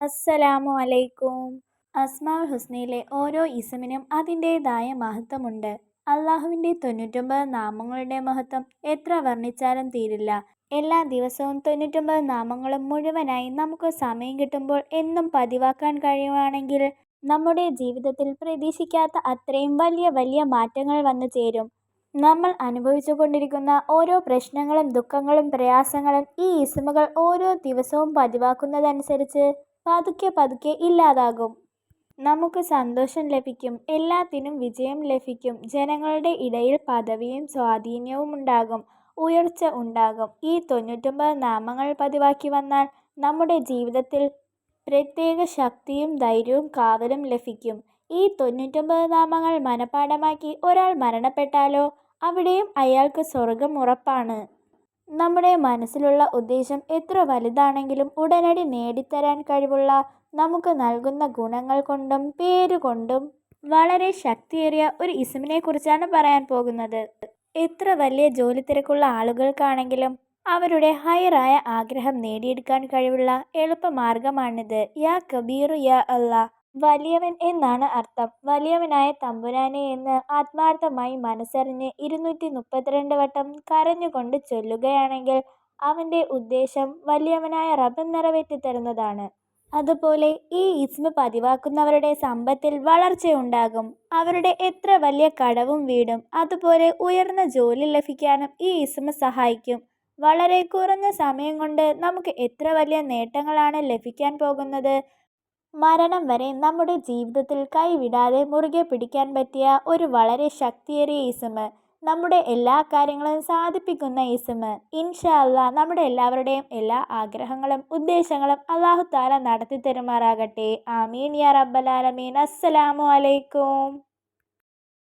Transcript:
അസ്സലാമു അലൈക്കും അസ്മാഉൽ ഹുസ്നയിലെ ഓരോ ഇസമിനും അതിന്റെതായ മഹത്വമുണ്ട്. അള്ളാഹുവിന്റെ തൊണ്ണൂറ്റൊമ്പത് നാമങ്ങളുടെ മഹത്വം എത്ര വർണിച്ചാലും തീരില്ല. എല്ലാ ദിവസവും തൊണ്ണൂറ്റൊമ്പത് നാമങ്ങളും മുഴുവനായി നമുക്ക് സമയം കിട്ടുമ്പോൾ എന്നും പതിവാക്കാൻ കഴിയുവാണെങ്കിൽ നമ്മുടെ ജീവിതത്തിൽ പ്രതീക്ഷിക്കാത്ത അത്രയും വലിയ വലിയ മാറ്റങ്ങൾ വന്നു ചേരും. നമ്മൾ അനുഭവിച്ചു കൊണ്ടിരിക്കുന്ന ഓരോ പ്രശ്നങ്ങളും ദുഃഖങ്ങളും പ്രയാസങ്ങളും ഈ ഇസമുകൾ ഓരോ ദിവസവും പതിവാക്കുന്നതനുസരിച്ച് പതുക്കെ പതുക്കെ ഇല്ലാതാകും. നമുക്ക് സന്തോഷം ലഭിക്കും എല്ലാത്തിനും വിജയം ലഭിക്കും ജനങ്ങളുടെ ഇടയിൽ പദവിയും സ്വാധീനവും ഉണ്ടാകും ഉയർച്ച ഉണ്ടാകും. ഈ തൊണ്ണൂറ്റൊമ്പത് നാമങ്ങൾ പതിവാക്കി വന്നാൽ നമ്മുടെ ജീവിതത്തിൽ പ്രത്യേക ശക്തിയും ധൈര്യവും കാവലും ലഭിക്കും. ഈ തൊണ്ണൂറ്റൊമ്പത് നാമങ്ങൾ മനഃപ്പാഠമാക്കി ഒരാൾ മരണപ്പെട്ടാലോ അവിടെയും അയാൾക്ക് സ്വർഗം ഉറപ്പാണ്. നമ്മുടെ മനസ്സിലുള്ള ഉദ്ദേശം എത്ര വലുതാണെങ്കിലും ഉടനടി നേടിത്തരാൻ കഴിവുള്ള നമുക്ക് നൽകുന്ന ഗുണങ്ങൾ കൊണ്ടും പേരുകൊണ്ടും വളരെ ശക്തിയേറിയ ഒരു ഇസമിനെ കുറിച്ചാണ് പറയാൻ പോകുന്നത്. എത്ര വലിയ ജോലി തിരക്കുള്ള ആളുകൾക്കാണെങ്കിലും അവരുടെ ഹയറായ ആഗ്രഹം നേടിയെടുക്കാൻ കഴിവുള്ള എളുപ്പമാർഗമാണിത്. യാ കബീറു യാ അല്ലാ വലിയവൻ എന്നാണ് അർത്ഥം. വലിയവനായ തമ്പുരാനെ എന്ന് ആത്മാർത്ഥമായി മനസ്സറിഞ്ഞ് ഇരുന്നൂറ്റി മുപ്പത്തിരണ്ട് വട്ടം കരഞ്ഞുകൊണ്ട് ചൊല്ലുകയാണെങ്കിൽ അവന്റെ ഉദ്ദേശം വലിയവനായ റബ്ബ് നിറവേറ്റി തരുന്നതാണ്. അതുപോലെ ഈ ഇസ്മ പതിവാക്കുന്നവരുടെ സമ്പത്തിൽ വളർച്ചയുണ്ടാകും. അവരുടെ എത്ര വലിയ കടവും വീടും അതുപോലെ ഉയർന്ന ജോലി ലഭിക്കാനും ഈ ഇസ്മ സഹായിക്കും. വളരെ കുറഞ്ഞ സമയം കൊണ്ട് നമുക്ക് എത്ര വലിയ നേട്ടങ്ങളാണ് ലഭിക്കാൻ പോകുന്നത്? മരണം വരെ നമ്മുടെ ജീവിതത്തിൽ കൈവിടാതെ മുറുകെ പിടിക്കാൻ പറ്റിയ ഒരു വളരെ ശക്തിയേറിയ ഇസമ് നമ്മുടെ എല്ലാ കാര്യങ്ങളും സാധിപ്പിക്കുന്ന ഇസമ് ഇൻഷാ അല്ലാ നമ്മുടെ എല്ലാവരുടെയും എല്ലാ ആഗ്രഹങ്ങളും ഉദ്ദേശങ്ങളും അള്ളാഹു താല നടത്തി തരുമാറാകട്ടെ. ആമീൻ യാ റബ്ബലാലമീൻ അസ്സലാമു അലൈക്കും.